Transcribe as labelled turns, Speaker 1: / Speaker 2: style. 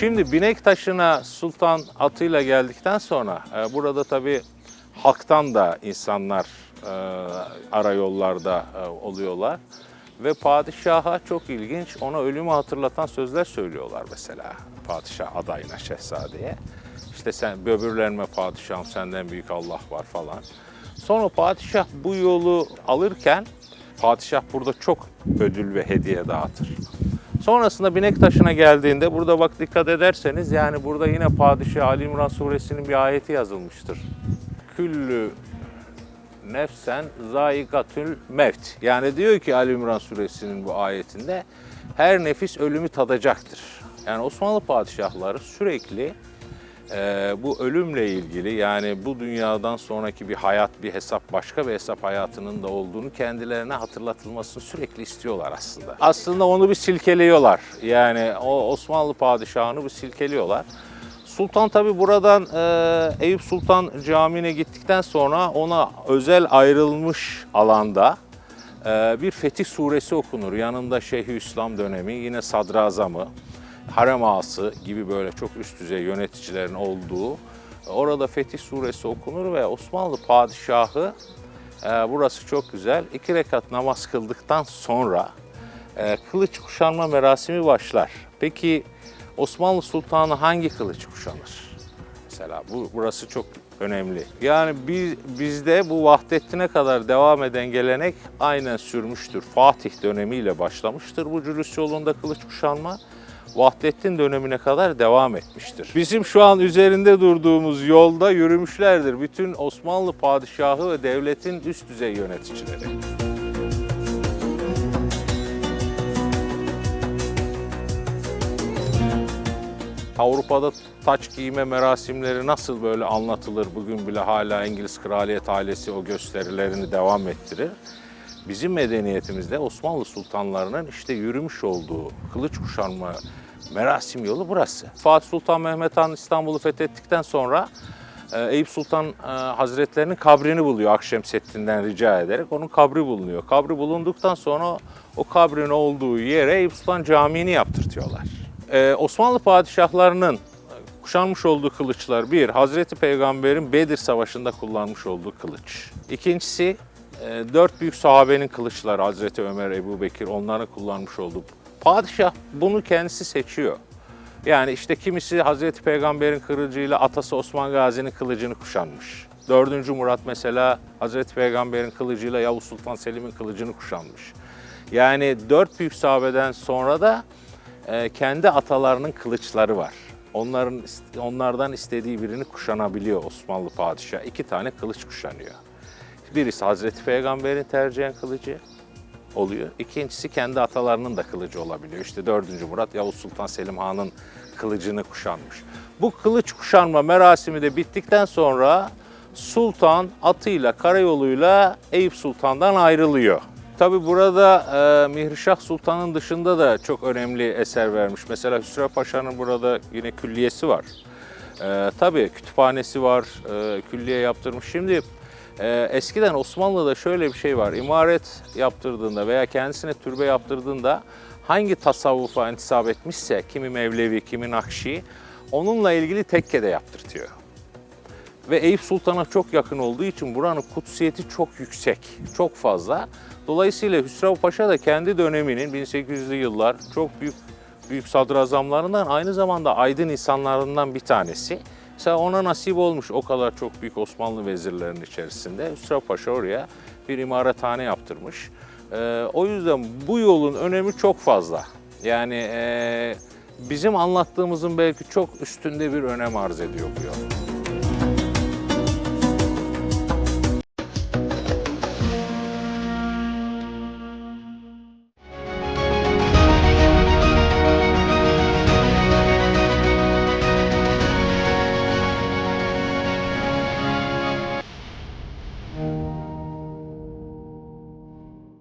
Speaker 1: Şimdi binek taşına sultan atıyla geldikten sonra e, burada tabii halktan da insanlar e, ara yollarda e, oluyorlar. Ve padişaha çok ilginç ona ölümü hatırlatan sözler söylüyorlar mesela padişah adayına şehzadeye. İşte sen böbürlenme padişahım senden büyük Allah var falan. Sonra padişah bu yolu alırken padişah burada çok ödül ve hediye dağıtır. Sonrasında binek taşına geldiğinde burada bak dikkat ederseniz yani burada yine Padişah Ali İmran suresinin bir ayeti yazılmıştır. Küllü nefsen zaigatül mevt. Yani diyor ki Ali İmran suresinin bu ayetinde her nefis ölümü tadacaktır. Yani Osmanlı padişahları sürekli e, bu ölümle ilgili yani bu dünyadan sonraki bir hayat, bir hesap, başka bir hesap hayatının da olduğunu kendilerine hatırlatılmasını sürekli istiyorlar aslında. Aslında onu bir silkeliyorlar. Yani o Osmanlı padişahını bir silkeliyorlar. Sultan tabi buradan e, Eyüp Sultan Camii'ne gittikten sonra ona özel ayrılmış alanda e, bir Fetih Suresi okunur. Yanında Şeyhülislam dönemi, yine Sadrazamı, Harem Ağası gibi böyle çok üst düzey yöneticilerin olduğu orada Fetih Suresi okunur ve Osmanlı padişahı e, burası çok güzel. iki rekat namaz kıldıktan sonra e, kılıç kuşanma merasimi başlar. Peki Osmanlı Sultanı hangi kılıç kuşanır? Mesela bu burası çok önemli. Yani biz, bizde bu Vahdettin'e kadar devam eden gelenek aynen sürmüştür. Fatih dönemiyle başlamıştır bu cülüs yolunda kılıç kuşanma. Vahdettin dönemine kadar devam etmiştir. Bizim şu an üzerinde durduğumuz yolda yürümüşlerdir bütün Osmanlı padişahı ve devletin üst düzey yöneticileri. Avrupa'da taç giyme merasimleri nasıl böyle anlatılır? Bugün bile hala İngiliz kraliyet ailesi o gösterilerini devam ettirir. Bizim medeniyetimizde Osmanlı sultanlarının işte yürümüş olduğu kılıç kuşanma merasim yolu burası. Fatih Sultan Mehmet Han İstanbul'u fethettikten sonra e, Eyüp Sultan e, Hazretlerinin kabrini buluyor Akşemseddin'den rica ederek. Onun kabri bulunuyor. Kabri bulunduktan sonra o kabrin olduğu yere Eyüp Sultan Camii'ni yaptırtıyorlar. Ee, Osmanlı padişahlarının kuşanmış olduğu kılıçlar bir, Hazreti Peygamber'in Bedir Savaşı'nda kullanmış olduğu kılıç. İkincisi, e, dört büyük sahabenin kılıçları Hazreti Ömer, Ebu Bekir onların kullanmış olduğu. Padişah bunu kendisi seçiyor. Yani işte kimisi Hazreti Peygamber'in kılıcıyla atası Osman Gazi'nin kılıcını kuşanmış. Dördüncü Murat mesela Hazreti Peygamber'in kılıcıyla Yavuz Sultan Selim'in kılıcını kuşanmış. Yani dört büyük sahabeden sonra da e, kendi atalarının kılıçları var. Onların onlardan istediği birini kuşanabiliyor Osmanlı padişahı. İki tane kılıç kuşanıyor. Birisi Hazreti Peygamber'in tercihen kılıcı oluyor. İkincisi kendi atalarının da kılıcı olabiliyor. İşte 4. Murat Yavuz Sultan Selim Han'ın kılıcını kuşanmış. Bu kılıç kuşanma merasimi de bittikten sonra Sultan atıyla, karayoluyla Eyüp Sultan'dan ayrılıyor. Tabi burada e, Mihrişah Sultan'ın dışında da çok önemli eser vermiş. Mesela Hüsrev Paşa'nın burada yine külliyesi var. E, tabii kütüphanesi var, e, külliye yaptırmış. Şimdi e, eskiden Osmanlı'da şöyle bir şey var. İmaret yaptırdığında veya kendisine türbe yaptırdığında hangi tasavvufa intisap etmişse, kimi Mevlevi, kimi Nakşi, onunla ilgili tekke de yaptırtıyor. Ve Eyüp Sultan'a çok yakın olduğu için buranın kutsiyeti çok yüksek, çok fazla. Dolayısıyla Hüsrev Paşa da kendi döneminin 1800'lü yıllar çok büyük büyük sadrazamlarından aynı zamanda aydın insanlarından bir tanesi. Mesela ona nasip olmuş o kadar çok büyük Osmanlı vezirlerinin içerisinde. Hüsrev Paşa oraya bir imarethane yaptırmış. Ee, o yüzden bu yolun önemi çok fazla. Yani e, bizim anlattığımızın belki çok üstünde bir önem arz ediyor bu yol.